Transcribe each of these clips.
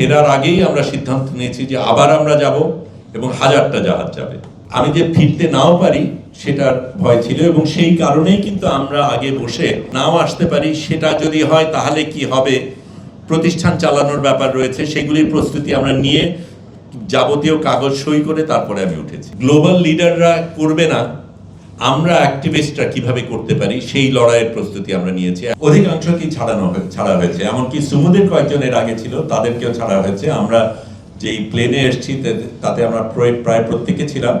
ফেরার আগেই আমরা সিদ্ধান্ত নিয়েছি যে আবার আমরা যাব এবং হাজারটা জাহাজ যাবে। আমি যে ফিরতে নাও পারি, সেটার ভয় ছিল এবং সেই কারণেই কিন্তু আমরা আগে বসে নাও আসতে পারি। সেটা যদি হয়, তাহলে কি হবে? প্রতিষ্ঠান চালানোর ব্যাপার রয়েছে, সেগুলির প্রস্তুতি আমরা নিয়ে যাবতীয় কাগজ সই করে তারপরে আমি উঠেছি। গ্লোবাল লিডাররা করবে না আমরা অ্যাক্টিভিস্টরা কীভাবে করতে পারি সেই লড়াইয়ের প্রস্তুতি আমরা নিয়েছি। অধিকাংশ কি ছাড়ানো ছাড়া হয়েছে। এমনকি সুমুদের কয়েকজন এর আগে ছিল তাদেরকেও ছাড়া হয়েছে। আমরা যেই প্লেনে এসেছি তাতে আমরা প্রায় প্রত্যেকে ছিলাম।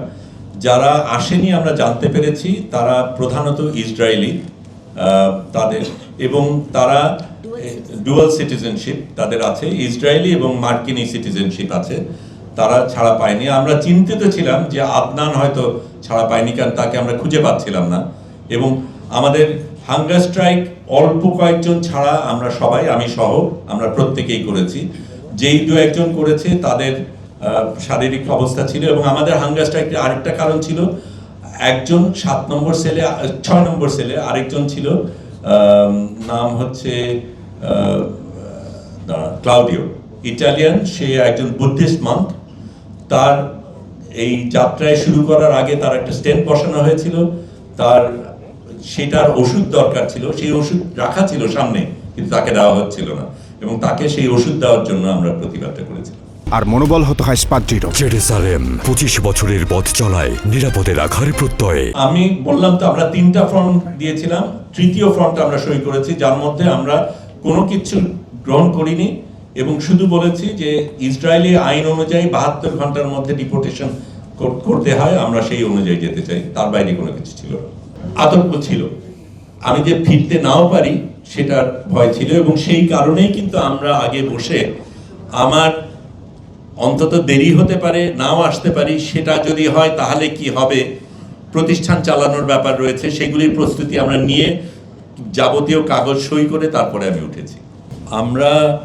যারা আসেনি আমরা জানতে পেরেছি তারা প্রধানত ইসরায়েলি তাদের এবং তারা ডুয়াল সিটিজেনশিপ তাদের আছে। ইসরায়েলি এবং মার্কিনি সিটিজেনশিপ আছে। তারা ছাড়া পায়নি। আমরা চিন্তিত ছিলাম যে আদনান হয়তো ছাড়া পায়নি, কারণ তাকে আমরা খুঁজে পাচ্ছিলাম না। এবং আমাদের হাঙ্গার স্ট্রাইক অল্প কয়েকজন ছাড়া আমরা সবাই, আমি সহ, আমরা প্রত্যেকেই করেছি। যেই দু একজন করেছে, তাদের শারীরিক অবস্থা ছিল এবং আমাদের হাঙ্গার স্ট্রাইকের আরেকটা কারণ ছিল, একজন সাত নম্বর সেলে, ছয় নম্বর সেলে আরেকজন ছিল নাম হচ্ছে ক্লাউডিও। ইটালিয়ান, সে একজন বুদ্ধিস্ট মান্থ তার এই যাত্রায় শুরু করার আগে তার একটা স্টেন্ট বসানো হয়েছিল। তার সেটার ওষুধ দরকার ছিল সেই ওষুধ রাখা ছিল সামনে কিন্তু তাকে দেওয়া হচ্ছিল না এবং তাকে সেই ওষুধ দেওয়ার জন্য আমরা প্রতিবাদটা করেছিলাম। আর মনোবল হতে হয় দৃঢ় জেরুসালেম পঁচিশ বছরের পথ চলায় নিরাপদে রাখার প্রত্যয়ে। আমি বললাম তো আমরা তিনটা ফ্রন্ট দিয়েছিলাম তৃতীয় ফ্রন্ট আমরা সই করেছি যার মধ্যে আমরা কোনো কিছু গ্রহণ করিনি। এবং শুধু বলেছি যে ইসরায়েলি আইন অনুযায়ী বাহাত্তর ঘণ্টার মধ্যে ডিপোর্টেশন করতে হয়, আমরা সেই অনুযায়ী যেতে চাই। তার বাইরে কোনো কিছু ছিল না। আতঙ্ক ছিল। আমি যে ফিরতে নাও পারি, সেটার ভয় ছিল এবং সেই কারণেই কিন্তু আমরা আগে বসে আমার অন্তত দেরি হতে পারে, নাও আসতে পারি, সেটা যদি হয় তাহলে কি হবে? প্রতিষ্ঠান চালানোর ব্যাপার রয়েছে, সেগুলির প্রস্তুতি আমরা নিয়ে যাবতীয় কাগজ সই করে তারপরে আমি উঠেছি। আমরা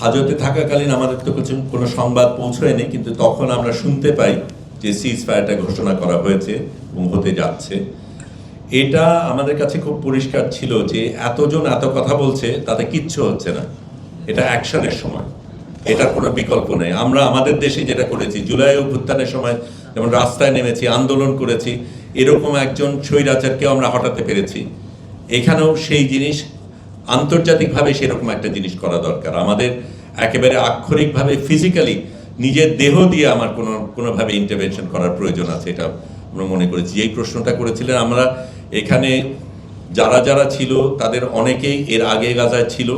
হাজতে থাকাকালীন আমাদের তো কিছু কোনো সংবাদ পৌঁছয়নি, কিন্তু তখন আমরা শুনতে পাই যে সিজ ফায়ারটা ঘোষণা করা হয়েছে এবং হতে যাচ্ছে। এটা আমাদের কাছে খুব পরিষ্কার ছিল যে এতজন এত কথা বলছে, তাতে কিচ্ছু হচ্ছে না। এটা অ্যাকশনের সময়। এটার কোনো বিকল্প নেই। আমরা আমাদের দেশে যেটা করেছি, জুলাই অভ্যুত্থানের সময় যেমন রাস্তায় নেমেছি, আন্দোলন করেছি, এরকম একজন স্বৈরাচারকেও আমরা হটাতে পেরেছি। এখানেও সেই জিনিস আন্তর্জাতিকভাবে সেরকম একটা জিনিস করা দরকার। আমাদের একেবারে আক্ষরিকভাবে ফিজিক্যালি নিজের দেহ দিয়ে আমার কোনো, কোনোভাবে ইন্টারভেনশন করার প্রয়োজন আছে, এটা আমরা মনে করেছি। এই প্রশ্নটা করেছিলেন আমরা, এখানে যারা যারা ছিল, তাদের অনেকেই এর আগে গাজায় ছিল,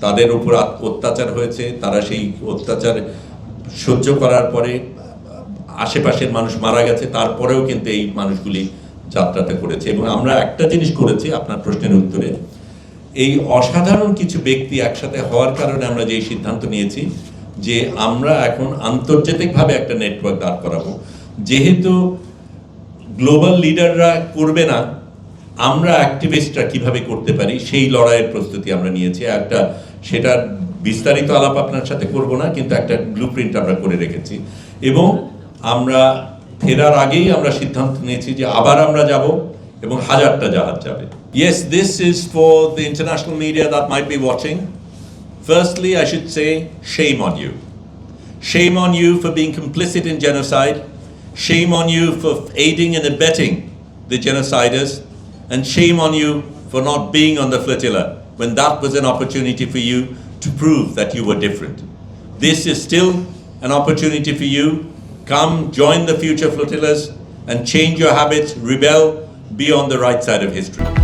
তাদের উপর অত্যাচার হয়েছে, তারা সেই অত্যাচার সহ্য করার পরে আশেপাশের মানুষ মারা গেছে, তারপরেও কিন্তু এই মানুষগুলি যাত্রাটা করেছে। এবং আমরা একটা জিনিস করেছি, আপনার প্রশ্নের উত্তরে এই অসাধারণ কিছু ব্যক্তি একসাথে হওয়ার কারণে আমরা যে সিদ্ধান্ত নিয়েছি যে আমরা এখন আন্তর্জাতিকভাবে একটা নেটওয়ার্ক দাঁড় করাবো। যেহেতু গ্লোবাল লিডাররা করবে না, আমরা অ্যাক্টিভিস্টরা কীভাবে করতে পারি, সেই লড়াইয়ের প্রস্তুতি আমরা নিয়েছি। একটা সেটার বিস্তারিত আলাপ আপনার সাথে করব না, কিন্তু একটা ব্লু প্রিন্ট আমরা করে রেখেছি। এবং আমরা ফেরার আগেই আমরা সিদ্ধান্ত নিয়েছি যে আবার আমরা যাব। এবং হাজারটা জাহাজ যাবে yes this is for the international media that might be watching firstly I should say shame on you Shame on you for being complicit in genocide. Shame on you for aiding and abetting the genociders. And shame on you for not being on the flotilla when that was an opportunity for you to prove that you were different. This is still an opportunity for you. Come join the future flotillas and change your habits, rebel, be on the right side of history.